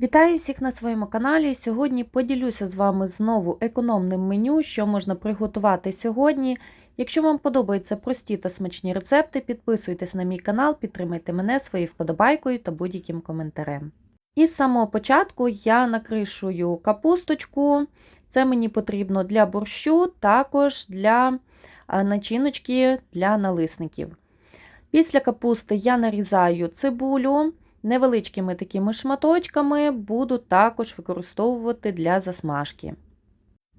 Вітаю всіх на своєму каналі. Сьогодні поділюся з вами знову економним меню, що можна приготувати сьогодні. Якщо вам подобаються прості та смачні рецепти, підписуйтесь на мій канал, підтримайте мене своєю вподобайкою та будь-яким коментарем. І з самого початку я накришую капусточку. Це мені потрібно для борщу, також для начиночки для налисників. Після капусти я нарізаю цибулю невеличкими такими шматочками, буду також використовувати для засмажки.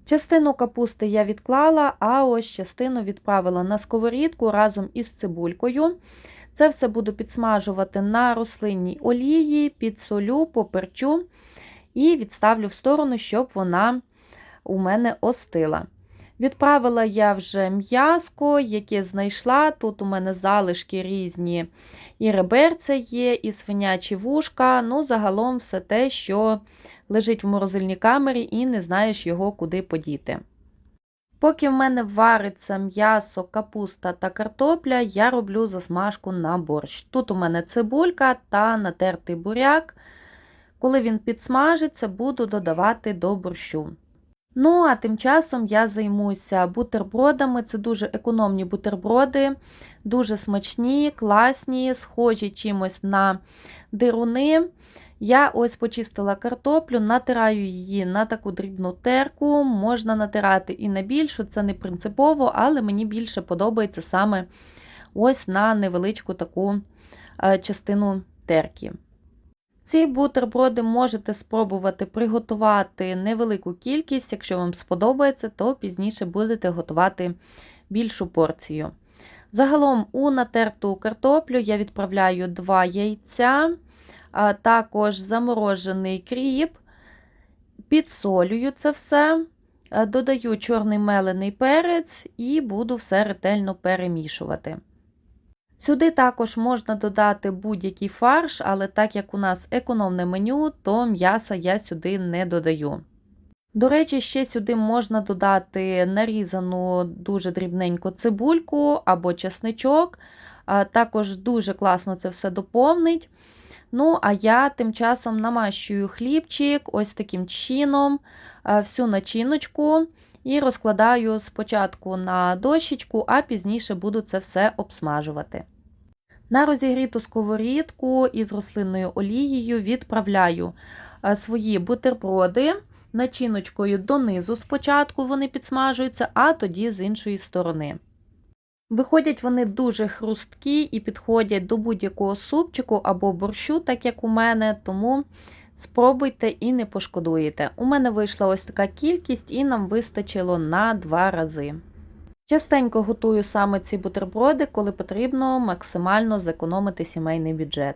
Частину капусти я відклала, а ось частину відправила на сковорідку разом із цибулькою. Це все буду підсмажувати на рослинній олії, підсолю, поперчу і відставлю в сторону, щоб вона у мене остила. Відправила я вже м'язко, яке знайшла. Тут у мене залишки різні, і реберця є, і свинячі вушка. Ну, загалом все те, що лежить в морозильній камері, і не знаєш його куди подіти. Поки в мене вариться м'ясо, капуста та картопля, я роблю засмажку на борщ. Тут у мене цибулька та натертий буряк. Коли він підсмажиться, буду додавати до борщу. Ну, а тим часом я займуся бутербродами. Це дуже економні бутерброди, дуже смачні, класні, схожі чимось на дируни. Я ось почистила картоплю, натираю її на таку дрібну терку. Можна натирати і на більшу, це не принципово, але мені більше подобається саме ось на невеличку таку частину терки. Ці бутерброди можете спробувати приготувати невелику кількість, якщо вам сподобається, то пізніше будете готувати більшу порцію. Загалом у натерту картоплю я відправляю 2 яйця, також заморожений кріп, підсолюю це все, додаю чорний мелений перець і буду все ретельно перемішувати. Сюди також можна додати будь-який фарш, але так як у нас економне меню, то м'яса я сюди не додаю. До речі, ще сюди можна додати нарізану дуже дрібненько цибульку або чесничок. Також дуже класно це все доповнить. Ну, а я тим часом намащую хлібчик ось таким чином, всю начиночку. І розкладаю спочатку на дощечку, а пізніше буду це все обсмажувати. На розігріту сковорідку із рослинною олією відправляю свої бутерброди начиночкою донизу спочатку вони підсмажуються, а тоді з іншої сторони. Виходять вони дуже хрусткі і підходять до будь-якого супчику або борщу, так як у мене, тому Спробуйте і не пошкодуєте. У мене вийшла ось така кількість, і нам вистачило на два рази. Частенько готую саме ці бутерброди, коли потрібно максимально зекономити сімейний бюджет.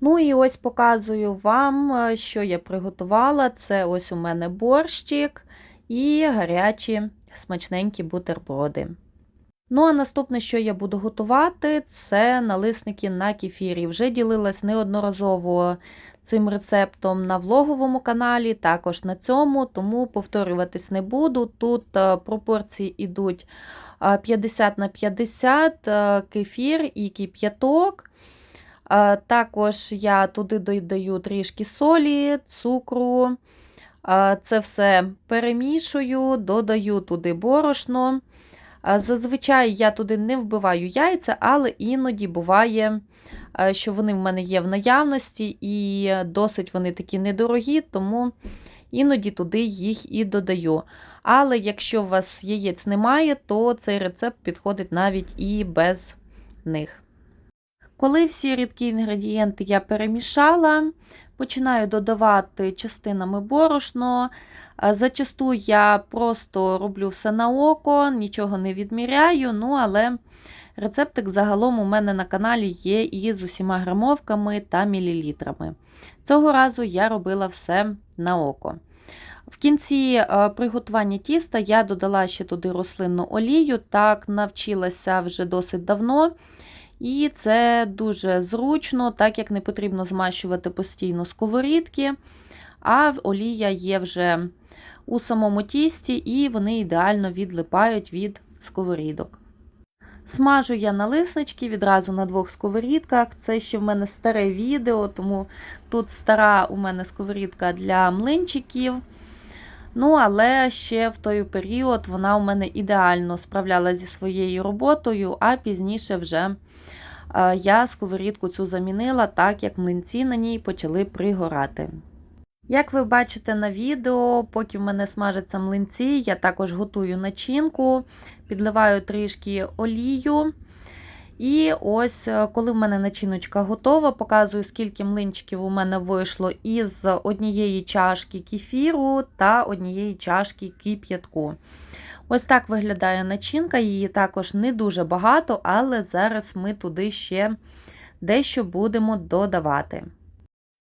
Ну і ось показую вам, що я приготувала. Це ось у мене борщик і гарячі смачненькі бутерброди. Ну, а наступне, що я буду готувати, це налисники на кефірі. Вже ділилась неодноразово цим рецептом на влоговому каналі, також на цьому, тому повторюватись не буду. Тут е, пропорції йдуть 50 на 50 е, кефір і кип'яток. Е, також я туди додаю трішки солі, цукру. Це все перемішую, додаю туди борошно. Зазвичай я туди не вбиваю яйця, але іноді буває, що вони в мене є в наявності, і досить вони такі недорогі, тому іноді туди їх і додаю. Але якщо у вас яєць немає, то цей рецепт підходить навіть і без них. Коли всі рідкі інгредієнти я перемішала, починаю додавати частинами борошно. Зачасту я просто роблю все на око, нічого не відміряю, ну але рецептик загалом у мене на каналі є і з усіма грамовками та мілілітрами. Цього разу я робила все на око. В кінці приготування тіста я додала ще туди рослинну олію, так навчилася вже досить давно. І це дуже зручно, так як не потрібно змащувати постійно сковорідки, а олія є вже у самому тісті, і вони ідеально відлипають від сковорідок. Смажу я налиснички відразу на двох сковорідках. Це ще в мене старе відео, тому тут стара у мене сковорідка для млинчиків. Ну, але ще в той період вона у мене ідеально справлялася зі своєю роботою, а пізніше вже е, я сковорідку цю замінила, так як млинці на ній почали пригорати. Як ви бачите на відео, поки в мене смажаться млинці, я також готую начинку, підливаю трішки олію. І ось, е, коли в мене начиночка готова, показую, скільки млинчиків у мене вийшло із однієї чашки кефіру та однієї чашки кип'ятку. Ось так виглядає начинка, її також не дуже багато, але зараз ми туди ще дещо будемо додавати.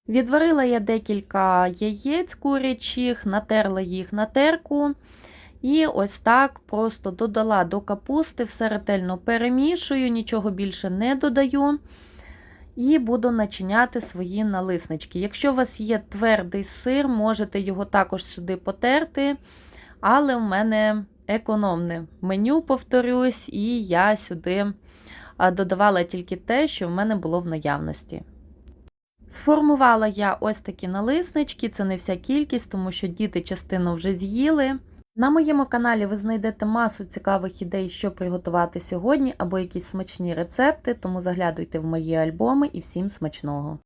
Відварила я декілька яєць курячих, натерла їх на терку. І ось так просто додала до капусти, все ретельно перемішую, нічого більше не додаю. І буду начиняти свої налиснички. Якщо у вас є твердий сир, можете його також сюди потерти. Але в мене економне меню, повторюсь, і я сюди додавала тільки те, що в мене було в наявності. Сформувала я ось такі налиснички, це не вся кількість, тому що діти частину вже з'їли. На моєму каналі ви знайдете масу цікавих ідей, що приготувати сьогодні, або якісь смачні рецепти, тому заглядуйте в мої альбоми і всім смачного!